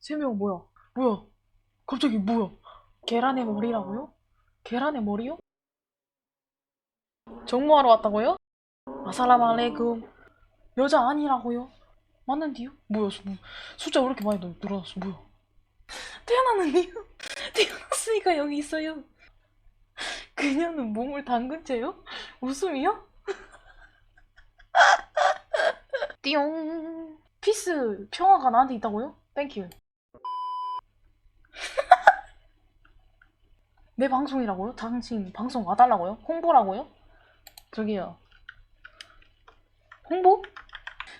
세명 뭐야? 뭐야? 갑자기 뭐야? 계란의 머리라고요? 계란의 머리요? 정모하러 왔다고요? 아살람 알레이쿰 여자 아니라고요? 맞는데요? 뭐야 수, 뭐, 숫자 왜 이렇게 많이 늘- 늘어났어 뭐야 태어났는데요? 태어났으니까 여기 있어요 그녀는 몸을 담근 채요? 웃음이요? 띠용 피스 평화가 나한테 있다고요? 땡큐 내 방송이라고요? 당신 방송 와달라고요? 홍보라고요? 저기요 홍보?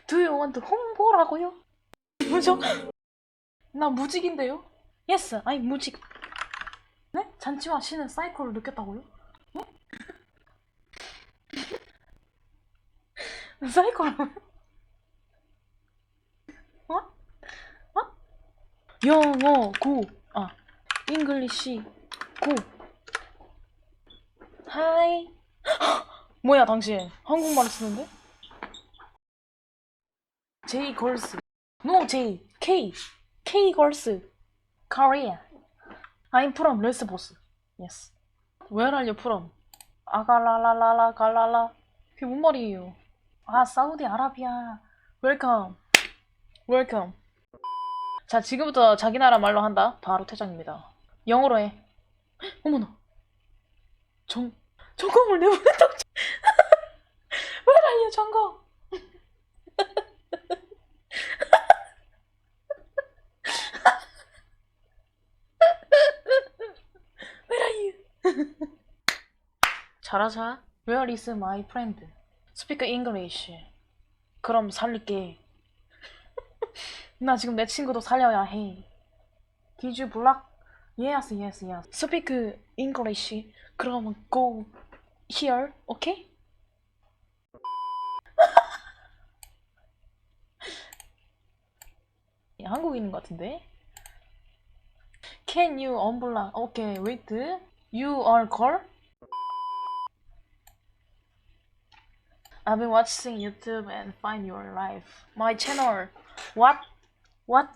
Do you want 홍보라고요? 뭐죠? 나 무직인데요? Yes, I'm 무직 네? 잔치와 신은 사이클을 느꼈다고요? 네? 어? 어? 영어 고, 아, 잉글리시 고. 하이. 뭐야 당신? 한국말을 쓰는데? J 걸스. No J. K. K 걸스. Korea. I'm from 레스보스. Yes. Where are you from? 아갈라라라라 갈라라. 그게 뭔 말이에요? 아 사우디 아라비아. Welcome. Welcome. 자 지금부터 자기 나라 말로 한다. 바로 퇴장입니다. 영어로 해. 헉, 어머나. 정 정검을 내보냈다고. 정검? Where are you? 잘하자. Where is my friend? Speak English. 그럼 살릴게. 나 지금 내 친구도 살려야 해. Did you block? Yes, yes, yes. Speak English. 그럼 go here, okay? 한국인인 것 같은데? Can you unblock? Okay, wait. You are girl? I've been watching YouTube and find your life. My channel. What? What?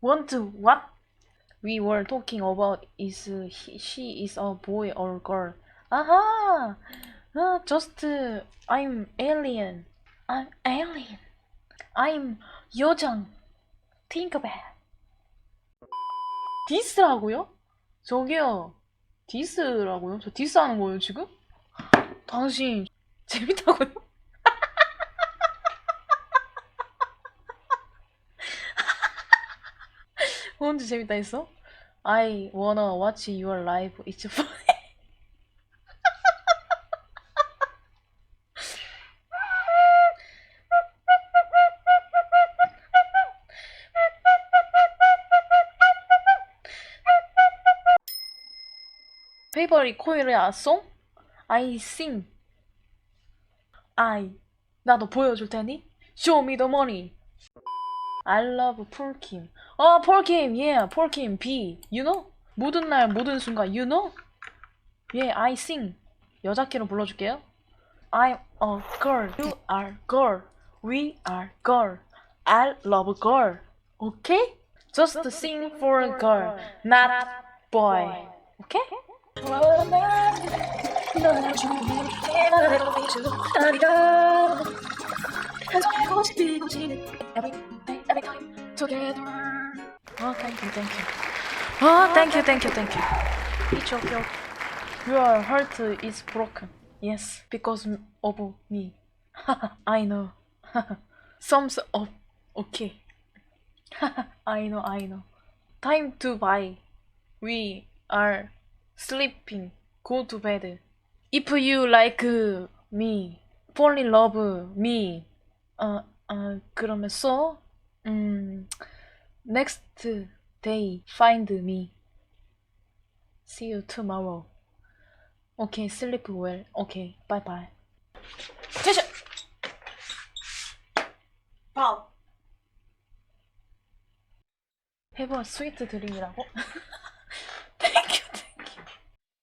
Want? What? We were talking about is he, she is a boy or girl. Aha! Uh, just uh, I'm alien. I'm alien. I'm 요정. Think about. 디스라고요? 저기요. 디스라고요? 저 디스하는 거예요 지금? 당신 재밌다고요? 언제 재밌다 했어? I wanna watch your live. It's funny. Favorite 코리아 송? I sing. I. 나도 보여줄 테니? Show me the money. I love 폴킴. 어, 폴킴, yeah, 폴킴, B. You know? 모든 날, 모든 순간, you know? Yeah, I sing. 여자 키로 불러줄게요. I'm a girl. You are girl. We are girl. I love girl. Okay? Just sing for a girl, not boy. Okay? Every day, every time, together. Oh, thank you, thank you. Oh, thank you, thank you, thank you. It's okay. Your heart is broken. Yes, because of me. I know. Sums up. Okay. I know, I know. Time to buy. We are sleeping. Go to bed. If you like me, fall in love me. 어, 어, 그러면 so, 음, Next day, find me. See you tomorrow. Okay, sleep well. Okay, bye bye. 퇴실! 밥! 해봐, 스위트 드림이라고?